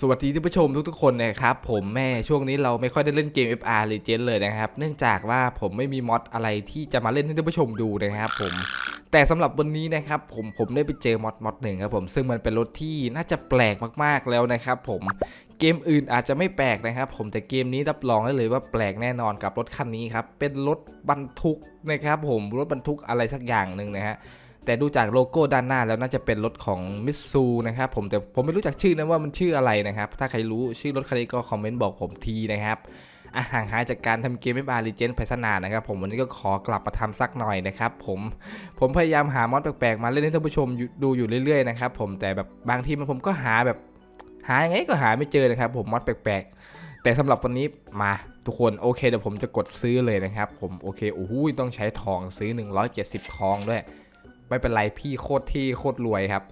สวัสดีท่านผู้ชมทุกๆคนนะครับผมแม่ช่วงนี้เราไม่ค่อยได้เล่นเกม FR Legend เลยนะครับ เนื่องจากว่าผมไม่มีมอดอะไรที่จะมาเล่นให้ท่านผู้ชมดูนะครับผมแต่สำหรับวันนี้นะครับผมผมได้ไปเจอมอดมอดหนึ่งครับผมซึ่งมันเป็นรถที่น่าจะแปลกมากๆแล้วนะครับผมเกมอื่นอาจจะไม่แปลกนะครับ ผมแต่เกมนี้รับรองได้เลยว่าแปลกแน่นอนกับรถคันนี้ครับเป็นรถบรรทุกนะครับผมรถบรรทุกอะไรสักอย่างหนึ่งนะฮะ แต่ดูจากโลโก้ด้านหน้าแล้วน่าจะเป็นรถของมิตซูนะครับผมแต่ผมไม่รู้จักชื่อนะว่ามันชื่ออะไรนะครับ ถ้าใครรู้ชื่อรถคันนี้ก็คอมเมนต์บอกผมทีนะครับอะห่างหายจากการทำเกมไม่บาลีเจนไปสนานนะครับผมวันนี้ก็ขอกลับมาทำสักหน่อยนะครับผมผมพยายามหามอดแปลกๆ มาเล่นให้ท่านผู้ชมดูอยู่เรื่อยๆนะครับผมแต่แบบบางทีมันผมก็หาแบบ หายังไงก็หาไม่เจอนะครับ ผมมอดแปลกๆ แต่สำหรับวันนี้มาทุกคนโอเคเดี๋ยวผมจะกดซื้อเลยนะครับ ผมโอเคโอ้โหต้องใช้ทองซื้อ 170 ทองด้วย ไม่เป็นไรพี่โคตรที่โคตรรวยครับ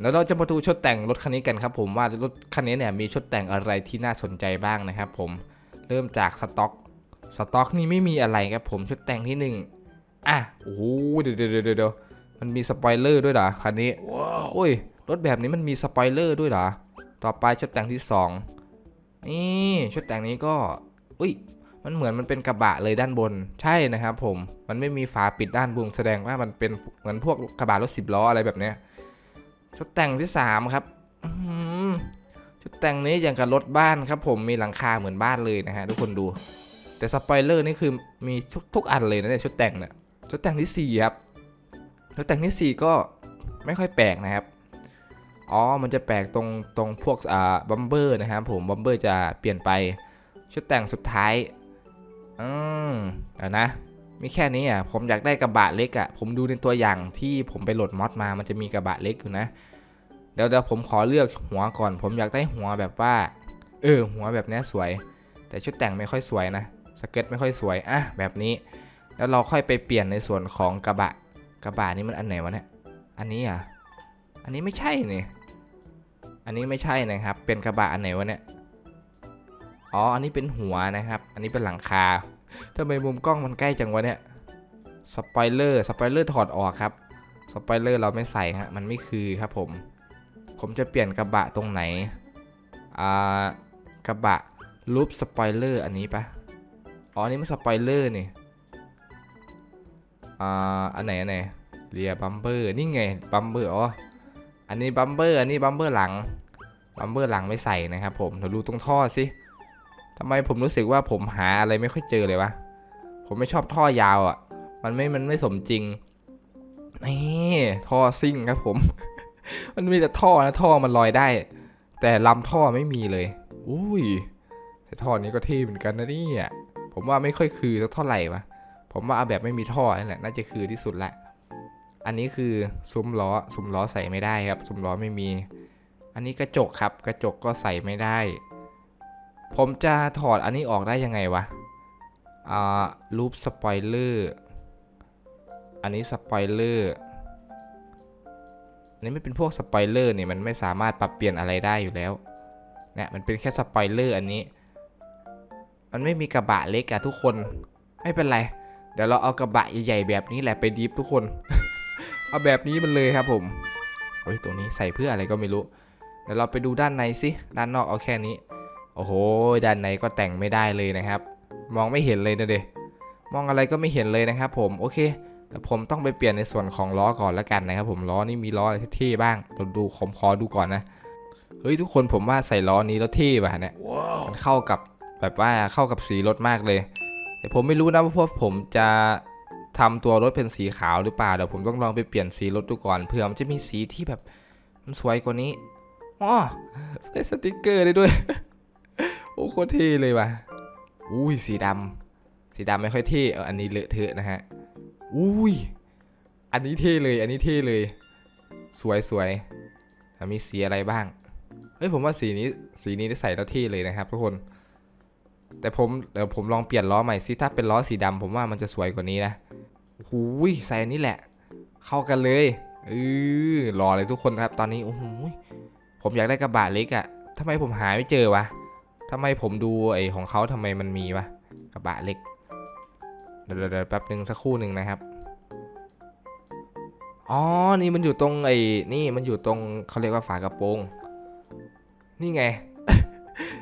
แล้วเราจะมาดูชุดแต่งรถคันนี้กันครับ ผมว่ารถคันนี้เนี่ยมีชุดแต่งอะไรที่น่าสนใจบ้างนะครับ ผมเริ่มจากสต็อกสต็อกนี่ไม่มีอะไรครับผมชุดแต่งที่หนึ่งอะโอ้โหเดี๋ยวเดี๋ยวเดี๋ยวเดี๋ยวมันมีสปอยเลอร์ด้วยเหรอคันนี้โอ้ยรถแบบนี้มันมีสปอยเลอร์ด้วยเหรอต่อไปชุดแต่งที่สองนี่ชุดแต่งนี้ก็อุ้ย มันเหมือนมันเป็นกระบะเลยด้านบนใช่นะครับผมมันไม่มีฝาปิดด้านบนแสดงว่ามันเป็นเหมือนพวกกระบะรถสิบล้ออะไรแบบเนี้ยชุดแต่งที่สามครับชุดแต่งนี้อย่างกับรถบ้านครับ ผมมีหลังคาเหมือนบ้านเลยนะฮะทุกคนดู แต่สปอยเลอร์นี่คือมีทุกทุกอันเลยนะเนี่ยชุดแต่งเนี่ยชุดแต่งที่สี่ครับชุดแต่งที่สี่ก็ไม่ค่อยแปลกนะครับอ๋อ มันจะแปลกตรงตรงพวกอ่าบัมเบอร์นะครับผมบัมเบอร์จะเปลี่ยนไปชุดแต่งสุดท้าย อืมเดี๋ยวนะมีแค่นี้อะ ผมอยากได้กระบะเล็กอะ ผมดูในตัวอย่างที่ผมไปโหลดมอดมา มันจะมีกระบะเล็กอยู่นะ เดี๋ยวเดี๋ยวผมขอเลือกหัวก่อน ผมอยากได้หัวแบบว่า เออ หัวแบบนี้สวย แต่ชุดแต่งไม่ค่อยสวยนะ สเก็ตไม่ค่อยสวย อะ แบบนี้ แล้วเราค่อยไปเปลี่ยนในส่วนของกระบะ กระบะนี่มันอันไหนวะเนี่ย อันนี้อะ อันนี้ไม่ใช่นี่อันนี้ไม่ใช่นะครับ เป็นกระบะอันไหนวะเนี่ย อ๋อ อันนี้เป็นหัวนะครับ อันนี้เป็นหลังคาทำไมมุมกล้องมันใกล้จังวะเนี่ย สปอยเลอร์ สปอยเลอร์ถอดออกครับ สปอยเลอร์เราไม่ใส่ฮะ มันไม่คือครับผม ผมจะเปลี่ยนกระบะตรงไหน อ่า กระบะรูปสปอยเลอร์อันนี้ปะอ๋อ อันนี้มันสปอยเลอร์นี่ อ่า อันไหนอันไหนเรียบัมเบอร์ นี่ไง บัมเบอร์ อ๋อ อันนี้บัมเบอร์ อันนี้บัมเบอร์หลัง บัมเบอร์หลังไม่ใส่นะครับผม เดี๋ยวดูตรงท่อสิ ทำไมผมรู้สึกว่าผมหาอะไรไม่ค่อยเจอเลยวะ ผมไม่ชอบท่อยาวอะ่ะ มันไม่ มันไม่สมจริง นี่ท่อซิ่งครับผม มันมีแต่ท่อนะท่อมันลอยได้ แต่ลำท่อไม่มีเลย อุ้ย แต่ท่อนี้ก็เท่เหมือนกันนะนี่ยผมว่าไม่ค่อยคือสักเท่าไหร่วะ ผมว่าเอาแบบไม่มีท่อนั่นแหละน่าจะคือที่สุดละ อันนี้คือซุ้มล้อ ซุ้มล้อใส่ไม่ได้ครับ ซุ้มล้อไม่มี อันนี้กระจกครับ กระจกก็ใส่ไม่ได้ ผมจะถอดอันนี้ออกได้ยังไงวะ อ่ารูปสปอยเลอร์ อันนี้สปอยเลอร์ อันนี้ไม่เป็นพวกสปอยเลอร์เนี่ยมันไม่สามารถปรับเปลี่ยนอะไรได้อยู่แล้วเนี่ยมันเป็นแค่สปอยเลอร์อันนี้ มันไม่มีกระบะเล็กอะทุกคน ไม่เป็นไร เดี๋ยวเราเอากระบะใหญ่ๆแบบนี้แหละไปดิฟทุกคน เอาแบบนี้มันเลยครับผมโอ้ยตรงนี้ใส่เพื่ออะไรก็ไม่รู้ เดี๋ยวเราไปดูด้านในสิ ด้านนอกเอาแค่นี้ โอ้โหด้านในก็แต่งไม่ได้เลยนะครับ มองไม่เห็นเลยนะเดมองอะไรก็ไม่เห็นเลยนะครับ ผมโอเคแต่ผมต้องไปเปลี่ยนในส่วนของล้อก่อนแล้วกันนะครับ ผมล้อนี่มีล้ออะไรเท่ๆบ้างเราดูขอมคอดูก่อนนะเฮ้ยทุกคนผมว่าใส่ล้อนี้แล้วเท่ป่ะเนี่ยมันเข้ากับแบบว่าเข้ากับสีรถมากเลย แต่ผมไม่รู้นะว่าพวกผมจะทำตัวรถเป็นสีขาวหรือเปล่าเดี๋ยวผมต้องลองไปเปลี่ยนสีรถดูก่อนเผื่อมันจะมีสีที่แบบมันสวยกว่านี้อ๋อใส่สติกเกอร์ได้ด้วยโอ้โคตรเท่เลยว่ะ อุ้ยสีดำสีดำไม่ค่อยเท่เอออันนี้เลอะเทอะนะฮะ อุ้ย อันนี้เท่เลย อันนี้เท่เลย สวยสวยแล้วมีสีอะไรบ้าง เฮ้ยผมว่าสีนี้สีนี้ได้ใส่แล้วเท่เลยนะครับทุกคน แต่ผมเดี๋ยวผมลองเปลี่ยนล้อใหม่สิถ้าเป็นล้อสีดำผมว่ามันจะสวยกว่านี้นะหูยใส่อันนี้แหละ เข้ากันเลยเออรอเลยทุกคนครับตอนนี้โอ้โหผมอยากได้กระบะเล็กอะทำไมผมหาไม่เจอวะ ทำไมผมดูไอ้ของเขาทำไมมันมีวะกระบะเล็กเดี๋ยวเดี๋ยวแป๊บหนึ่งสักครู่หนึ่งนะครับอ๋อนี่มันอยู่ตรงไอ้นี่มันอยู่ตรงเขาเรียกว่าฝากระโปรง นี่ไง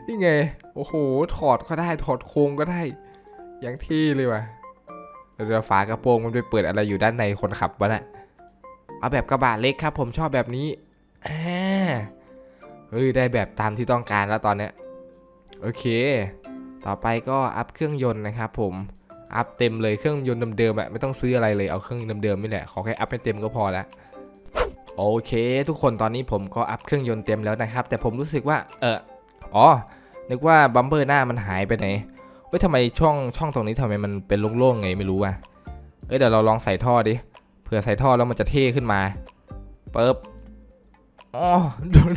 นี่ไง โอ้โห ถอดก็ได้ถอดโครงก็ได้ อย่างที่เลยว่ะเดี๋ยวฝากระโปรงมันไปเปิดอะไรอยู่ด้านในคนขับวะน่ะเอาแบบกระบะเล็กครับ ผมชอบแบบนี้เฮ้ยได้แบบตามที่ต้องการแล้วตอนเนี้ย โอเค ต่อไปก็อัพเครื่องยนต์นะครับผม อัพเต็มเลยเครื่องยนต์เดิมๆอะไม่ต้องซื้ออะไรเลยเอาเครื่องเดิมๆนี่แหละ ขอแค่อัพให้เต็มก็พอแล้วโอเค ทุกคนตอนนี้ผมก็อัพเครื่องยนต์เต็มแล้วนะครับ แต่ผมรู้สึกว่า เอออ๋อ นึกว่าบัมเบอร์หน้ามันหายไปไหนเฮ้ยทำไมช่องช่องตรงนี้ทำไมมันเป็นโล่งๆไงไม่รู้อะเอ้ยเดี๋ยวเราลองใส่ท่อดิ เผื่อใส่ท่อแล้วมันจะเท่ขึ้นมาเปึ๊บอ๋อโดน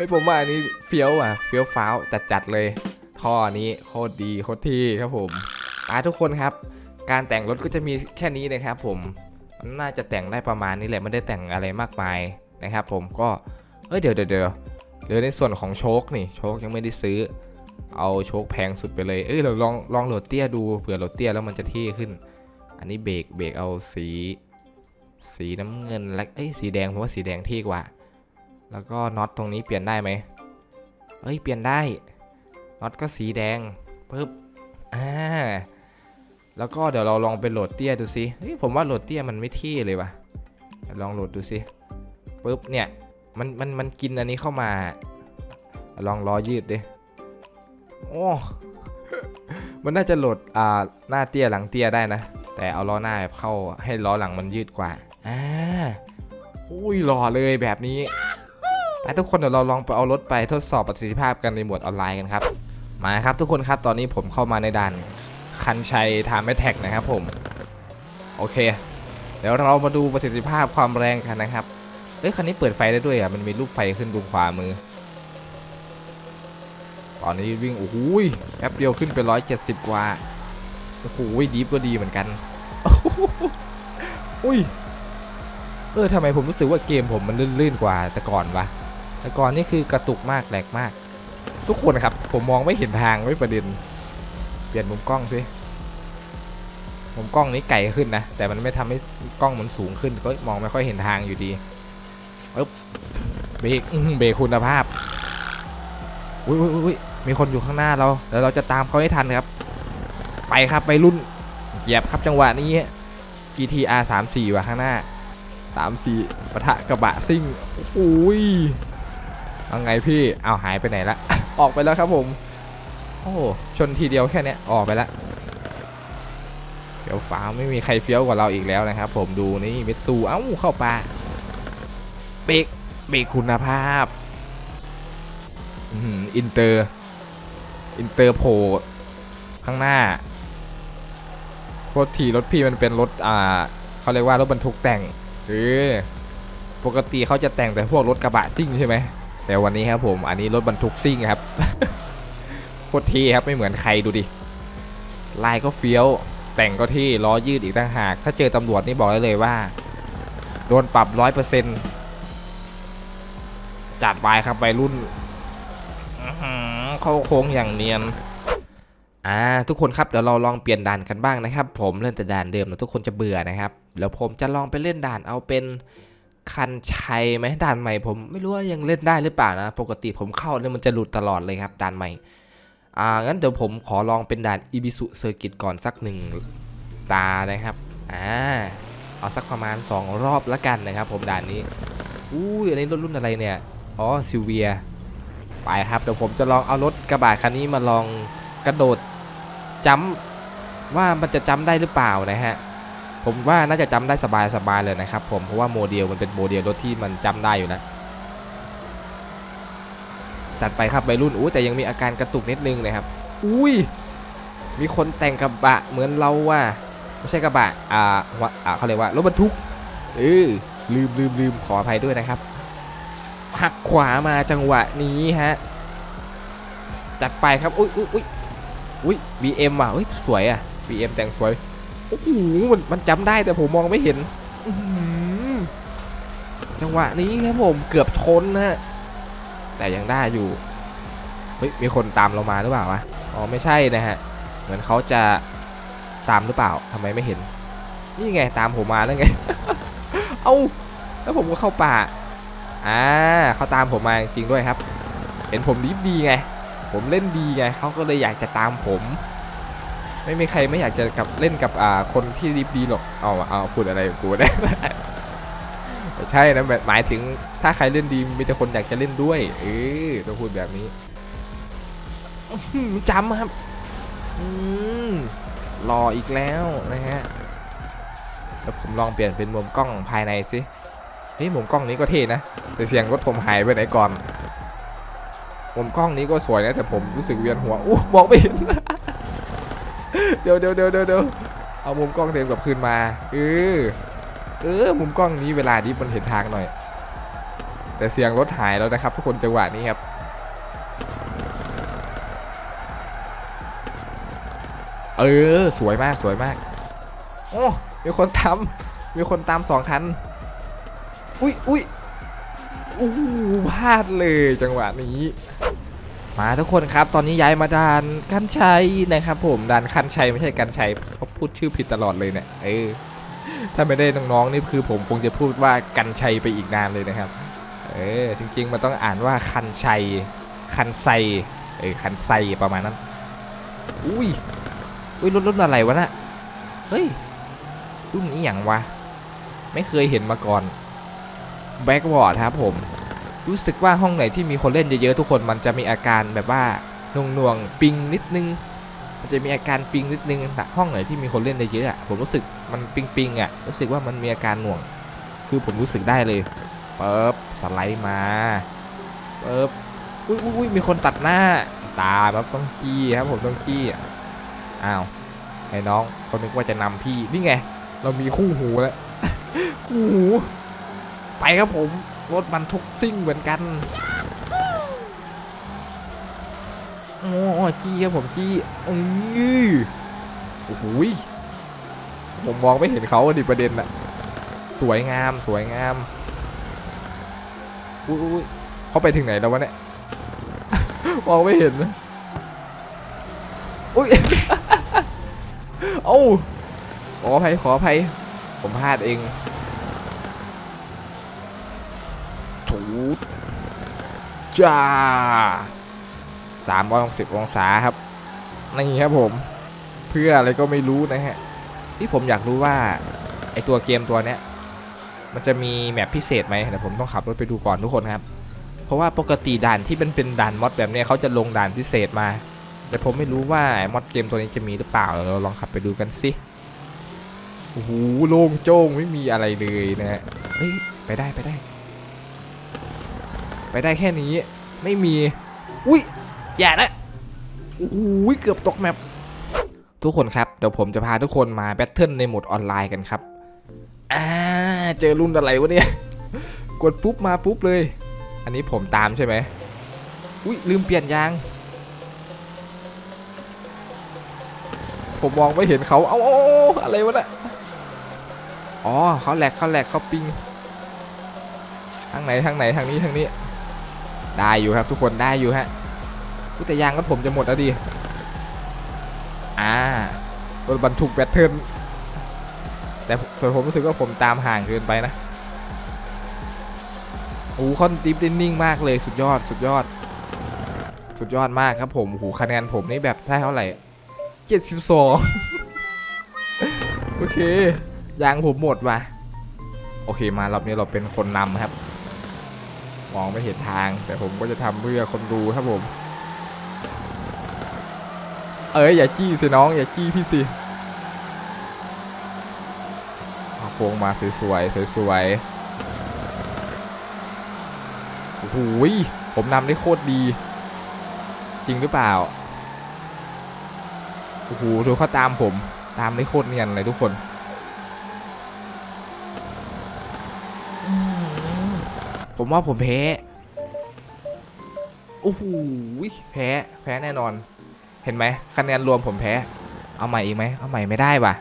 เฮ้ยผมว่าอันนี้เฟี้ยวอะเฟี้ยวฟ้าวจัดๆเลยท่อนี้โคตรดีโคตรเท่ครับผมอะทุกคนครับ การแต่งรถก็จะมีแค่นี้นะครับ ผมน่าจะแต่งได้ประมาณนี้แหละไม่ได้แต่งอะไรมากมายนะครับ ผมก็เอ้ยเดี๋ยวเดี๋ยวเดี๋ยวเหลือในส่วนของโชคนี่โชคยังไม่ได้ซื้อ เอาโชคแพงสุดไปเลยเอ้ยเราลองลองโหลดเตี้ยดูเผื่อโหลดเตี้ยแล้วมันจะเท่ขึ้น อันนี้เบรกเบรกเอาสี สีน้ำเงินและเอ้ยสีแดงผมว่าสีแดงเท่กว่า แล้วก็น็อตตรงนี้เปลี่ยนได้ไหมเอ้ยเปลี่ยนได้ น็อตก็สีแดงปึ๊บอ่าแล้วก็เดี๋ยวเราลองไปโหลดเตี้ยดูสิเฮ้ยผมว่าโหลดเตี้ยมันไม่เท่เลยว่ะลองโหลดดูสิปึ๊บเนี่ยมันมันมันกินอันนี้เข้ามา ลองล้อยืดดิโอ้มันน่าจะโหลดอ่าหน้าเตี้ยหลังเตี้ยได้นะ แต่เอาล้อหน้าแบบเข้าให้ล้อหลังมันยืดกว่าอ่าอุ้ยหล่อเลยแบบนี้ ไปทุกคนเดี๋ยวเราลองไปเอารถไปทดสอบประสิทธิภาพกันในหมวดออนไลน์กันครับ มาครับทุกคนครับตอนนี้ผมเข้ามาในด่านคันชัยทามแมแท็กนะครับผม โอเค เดี๋ยวเรามาดูประสิทธิภาพความแรงกันนะครับเอ้ยคันนี้เปิดไฟได้ด้วยอะมันมีรูปไฟขึ้นตรงขวามือ ตอนนี้วิ่งโอ้โหยแป๊บเดียวขึ้นไปร้อยเจ็ดสิบกว่าโอ้โหดีฟก็ดีเหมือนกันอุ้ยเออทำไมผมรู้สึกว่าเกมผมมันลื่นๆกว่าแต่ก่อนวะ แต่ก่อนนี่คือกระตุกมากแหลกมาก ทุกคนครับ ผมมองไม่เห็นทางไม่ประเด็น เปลี่ยนมุมกล้องสิมุมกล้องนี้ไกลขึ้นนะ แต่มันไม่ทำให้กล้องมันสูงขึ้น ก็มองไม่ค่อยเห็นทางอยู่ดีปึ๊บเบรกเบรกคุณภาพอุ้ยอุ้ยอุ้ยมีคนอยู่ข้างหน้าเราแล้วเราจะตามเขาให้ทันครับ ไปครับไปรุ่นเหยียบครับจังหวะนี้ GTR 34ว่ะข้างหน้า 34ปะทะกระบะซิ่งโอ้ย เอาไงพี่เอาหายไปไหนละ ออกไปแล้วครับผม โอ้ชนทีเดียวแค่เนี้ยออกไปละเดี๋ยวฟ้าไม่มีใครเฟี้ยวกว่าเราอีกแล้วนะครับ ผมดูนี่มิตซูเอ้าเข้าป่าเบรกเบรกคุณภาพอื้อหืออินเตอร์ อินเตอร์โผล่ข้างหน้าโทษทีรถพี่มันเป็นรถอ่าเขาเรียกว่ารถบรรทุกแต่งเออปกติเขาจะแต่งแต่พวกรถกระบะซิ่งใช่ไหม แต่วันนี้ครับผมอันนี้รถบรรทุกซิ่งครับโคตรเท่ครับไม่เหมือนใครดูดิลายก็เฟี้ยว แต่งก็เท่ล้อยืดอีกต่างหาก ถ้าเจอตำรวจนี่บอกได้เลยว่า โดนปรับร้อยเปอร์เซ็นต์จัดไปครับไปรุ่นเข้าโค้งอย่างเนียนอ่าทุกคนครับเดี๋ยวเราลองเปลี่ยนด่านกันบ้างนะครับ ผมเล่นแต่ด่านเดิมแล้วทุกคนจะเบื่อนะครับแล้วผมจะลองไปเล่นด่านเอาเป็น คันชัยไหมด่านใหม่ผมไม่รู้ว่ายังเล่นได้หรือเปล่านะ ปกติผมเข้าเนี่ยมันจะหลุดตลอดเลยครับด่านใหม่ อ่า งั้นเดี๋ยวผมขอลองเป็นด่านอีบิสุเซอร์กิตก่อนสักหนึ่งตานะครับ อ่า เอาสักประมาณ 2 รอบละกันนะครับ ผมด่านนี้ อู้ยอันนี้รถรุ่นอะไรเนี่ย อ๋อซิลเวีย ไปครับเดี๋ยวผมจะลองเอารถกระบะคันนี้มาลองกระโดดจัมป์ว่ามันจะจ้ำได้หรือเปล่านะฮะ ผมว่าน่าจะจำได้สบายๆเลยนะครับผมเพราะว่าโมเดลมันเป็นโมเดลรถที่มันจำได้อยู่แล้วจัดไปครับวัยรุ่นอู้แต่ยังมีอาการกระตุกนิดนึงนะครับ อุ้ยมีคนแต่งกระบะเหมือนเราว่าไม่ใช่กระบะอ่าหัวอ่าเขาเรียกว่ารถบรรทุกเออลืมลืมลืมขออภัยด้วยนะครับหักขวามาจังหวะนี้ฮะจัดไปครับอุ้ยอุ้ยอุ้ยอุ้ย BM อะอุ้ยสวยอะ BM แต่งสวย โอ้โหมันมันจำได้แต่ผมมองไม่เห็นจังหวะนี้ครับผมเกือบชนนะฮะแต่ยังได้อยู่เฮ้ยมีคนตามเรามาหรือเปล่าวะอ๋อไม่ใช่นะฮะ เหมือนเขาจะตามหรือเปล่าทำไมไม่เห็น นี่ไงตามผมมาแล้วไง เอาแล้วผมก็เข้าป่าอ่าเขาตามผมมาจริงด้วยครับ เห็นผมดีดีไง ผมเล่นดีไงเขาก็เลยอยากจะตามผม ไม่มีใครไม่อยากจะกับเล่นกับอ่าคนที่ดีดีหรอกเอาเอาพูดอะไรกูได้ไม่ใช่นะหมายถึงถ้าใครเล่นดีมีแต่คนอยากจะเล่นด้วยเออต้องพูดแบบนี้อื้อหือจำครับอืมรออีกแล้วนะฮะแล้วผมลองเปลี่ยนเป็นมุมกล้องภายในสิเฮ้ยมุมกล้องนี้ก็เท่นะแต่เสียงรถผมหายไปไหนก่อนมุมกล้องนี้ก็สวยนะแต่ผมรู้สึกเวียนหัวอู้มองไม่เห็น เดี๋ยวเดี๋ยวเดี๋ยวเดี๋ยวเอามุมกล้องเต็มกลับคืนมา เออ เออ มุมกล้องนี้เวลานี้มันเห็นทางหน่อย แต่เสียงรถหายแล้วนะครับทุกคนจังหวะนี้ครับ เออ สวยมากสวยมาก โอ้ มีคนทำมีคนตามสองคัน อุ้ยอุ้ยอู้หูพลาดเลยจังหวะนี้ มาทุกคนครับ ตอนนี้ย้ายมาด่านกันชัยนะครับ ผมด่านคันชัยไม่ใช่กันชัยเขาพูดชื่อผิดตลอดเลยเนี่ยเออถ้าไม่ได้น้องๆนี่คือผมคงจะพูดว่ากันชัยไปอีกนานเลยนะครับ เออจริงๆมันต้องอ่านว่าคันชัยคันไซเออคันไซประมาณนั้น อุ้ยอุ้ยรถรุ่นอะไรวะน่ะเฮ้ยรุ่นนี้อย่างวะ ไม่เคยเห็นมาก่อนแบ็กวอร์ดครับผม รู้สึกว่าห้องไหนที่มีคนเล่นเยอะๆทุกคนมันจะมีอาการแบบว่าหน่วงน่วงๆปิงนิดนึง มันจะมีอาการปิงนิดนึงแต่ห้องไหนที่มีคนเล่นเยอะๆผมรู้สึกมันปิงปิงๆอะรู้สึกว่ามันมีอาการหน่วง คือผมรู้สึกได้เลยเปิบสไลด์มาเปิบอุ้ยอุ้ยอุ้ยมีคนตัดหน้าตาแบบต้องกี้ครับผมต้องกี้อ้าวไอ้น้องเขานึกว่าจะนำพี่นี่ไง เรามีคู่หูแล้ว คู่หู ไปครับผม รถบรรทุกซิ่งเหมือนกันโอ้จี้ครับผมจี้อือโอ้โหยผมมองไม่เห็นเขาดิประเด็นอะสวยงามสวยงามอุ้ยเขาไปถึงไหนแล้ววะเนี่ยมองไม่เห็นนะอุ้ยเอ้าขออภัยขออภัยผมพลาดเองถู จ้าสามร้อยหกสิบองศาครับนี่ครับผมเพื่ออะไรก็ไม่รู้นะฮะที่ผมอยากรู้ว่าไอตัวเกมตัวเนี้ยมันจะมีแมปพิเศษไหมเดี๋ยวผมต้องขับรถไปดูก่อนทุกคนครับ เพราะว่าปกติด่านที่เป็นเป็นด่านมอดแบบนี้เขาจะลงด่านพิเศษมา แต่ผมไม่รู้ว่ามอดเกมตัวนี้จะมีหรือเปล่าเดี๋ยวเราลองขับไปดูกันสิโอ้โหโล่งโจ้งไม่มีอะไรเลยนะฮะเฮ้ยไปได้ไปได้ ไปได้แค่นี้ ไม่มี อุ้ยอย่านะโอ้โหเกือบตกแมปทุกคนครับ เดี๋ยวผมจะพาทุกคนมาแบทเทิลในโหมดออนไลน์กันครับ อ่า เจอรุ่นอะไรวะเนี่ย กดปุ๊บมาปุ๊บเลย อันนี้ผมตามใช่ไหมอุ้ยลืมเปลี่ยนยาง ผมมองไม่เห็นเขา เอาอาเอาอะไรวะเนี่ยอ๋อเขาแหลกเขาแหลกเขาปิง ทางไหนทางไหนทางนี้ทางนี้ ได้อยู่ครับทุกคนได้อยู่ฮะอุ๊ยแต่ยางรถผมจะหมดแล้วดิอ่ารถบรรทุกแบตเทิลแต่แต่ผมรู้สึกว่าผมตามห่างเกินไปนะโอ้โหคอนติปได้นิ่งมากเลยสุดยอดสุดยอด สุดยอดมากครับผมโอ้โหคะแนนผมนี่แบบได้เท่าไหร่เจ็ดสิบสองโอเคยางผมหมดว่ะโอเคมารอบนี้เราเป็นคนนำครับ มองไม่เห็นทาง แต่ผมก็จะทำเพื่อคนดูครับผม เอ้ยอย่าจี้สิน้องอย่าจี้พี่สิเอาโค้งมาสวยๆสวยๆโอ้โหผมนำได้โคตรดี จริงหรือเปล่าโอ้โหดูเขาตามผมตามได้โคตรเนียนเลยทุกคน ผมว่าผมแพ้โอ้โหแพ้แพ้แน่นอน เห็นไหมคะแนนรวมผมแพ้ เอาใหม่อีกไหมเอาใหม่ไม่ได้ว่ะ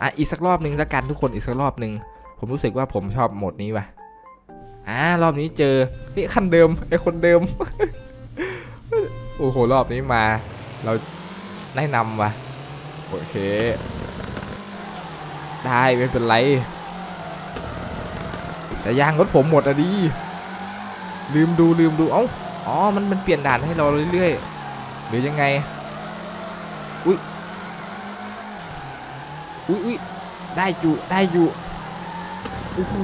อะอีกสักรอบหนึ่งละกันทุกคนอีกสักรอบหนึ่งผมรู้สึกว่าผมชอบโหมดนี้ว่ะอ่ารอบนี้เจอเฮ้ยคันเดิมไอคนเดิมโอ้โหรอบนี้มา เราได้นำว่ะโอเค ได้ไม่เป็นไร แต่ยางรถผมหมดอะดีลืมดูลืมดูเอ้าอ๋อมันมันเปลี่ยนด่านให้เราเรื่อยๆหรือยังไงอุ้ยอุ้ยอุ้ยได้อยู่ได้อยู่โอ้โห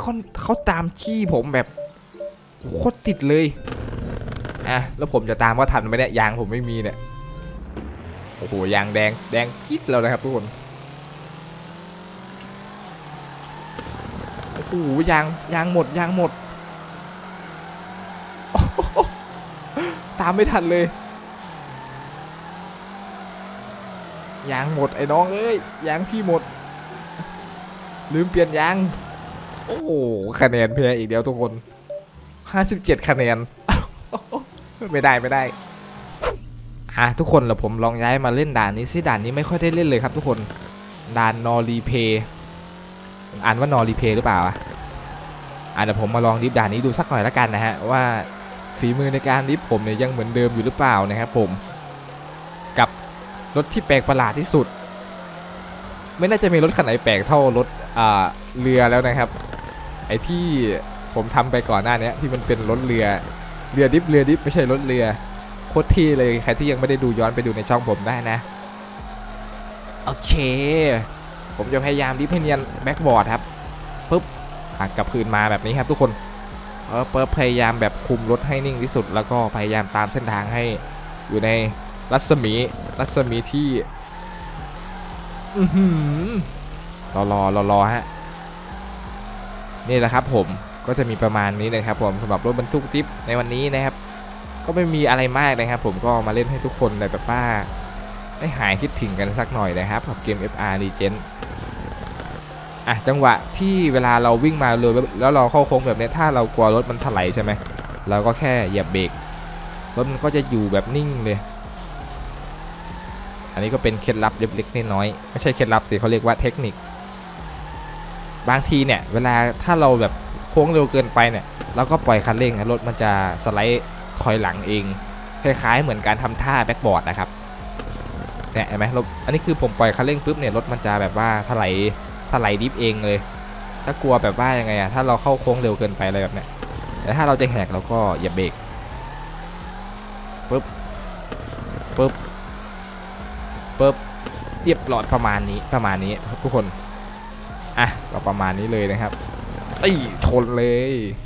เขาเขาตามขี้ผมแบบโคตรติดเลยอะแล้วผมจะตามว่าทันไหมเนี่ยยางผมไม่มีเนี่ยโอ้โหยางแดงแดงกิ๊ดแล้วนะครับทุกคน โอ้ยางยางหมดยางหมด ตามไม่ทันเลย ยางหมดไอ้น้องเอ้ยยางพี่หมด ลืมเปลี่ยนยาง โอ้โหคะแนนแพ้อีกเดียวทุกคน57คะแนนไม่ได้ไม่ได้อะทุกคนแล้วผมลองย้ายมาเล่นด่านนี้ซิด่านนี้ไม่ค่อยได้เล่นเลยครับทุกคนด่านนอรีเพย์ อ่านว่านอรีเพย์หรือเปล่าอะอะเดี๋ยวผมมาลองดิฟด่านนี้ดูสักหน่อยละกันนะฮะว่าฝีมือในการดิฟผมเนี่ยยังเหมือนเดิมอยู่หรือเปล่านะครับผม กับรถที่แปลกประหลาดที่สุด ไม่น่าจะมีรถคันไหนแปลกเท่ารถอ่าเรือแล้วนะครับ ไอ้ที่ผมทำไปก่อนหน้านี้ที่มันเป็นรถเรือเรือดิฟเรือดิฟไม่ใช่รถเรือโคตรที่เลยใครที่ยังไม่ได้ดูย้อนไปดูในช่องผมได้นะ โอเค ผมจะพยายามดิฟให้เนียนแบ็กบอร์ดครับปุ๊บหักกลับคืนมาแบบนี้ครับทุกคนเออเปิดพยายามแบบคุมรถให้นิ่งที่สุด แล้วก็พยายามตามเส้นทางให้อยู่ในรัศมีรัศมีที่อือหือรอรอรอรอฮะนี่แหละครับผมก็จะมีประมาณนี้เลยครับผมสำหรับรถบรรทุกทิปในวันนี้นะครับ ก็ไม่มีอะไรมากนะครับ ผมก็มาเล่นให้ทุกคนได้แบบว่า ได้หายคิดถึงกันสักหน่อยนะครับกับเกม FR Legend อะจังหวะที่เวลาเราวิ่งมาเลยแล้วเราเข้าโค้งแบบนี้ถ้าเรากลัวรถมันถลายใช่ไหมเราก็แค่เหยียบเบรกรถมันก็จะอยู่แบบนิ่งเลย อันนี้ก็เป็นเคล็ดลับเล็กๆน้อยๆไม่ใช่เคล็ดลับสิเขาเรียกว่าเทคนิค บางทีเนี่ยเวลาถ้าเราแบบโค้งเร็วเกินไปเนี่ยเราก็ปล่อยคันเร่งรถมันจะสไลด์ถอยหลังเอง คล้ายๆเหมือนการทำท่าแบ็กบอร์ดนะครับ เนี่ยเห็นไหมรถอันนี้คือผมปล่อยคันเร่งปุ๊บเนี่ยรถมันจะแบบว่าถลายถลายดิฟเองเลย ถ้ากลัวแบบว่ายังไงอะถ้าเราเข้าโค้งเร็วเกินไปอะไรแบบเนี้ยแต่ถ้าเราจะแหกเราก็อย่าเบรกปุ๊บปุ๊บปุ๊บเรียบร้อยประมาณนี้ประมาณนี้ทุกคนอะก็ประมาณนี้เลยนะครับไอ้ยชนเลย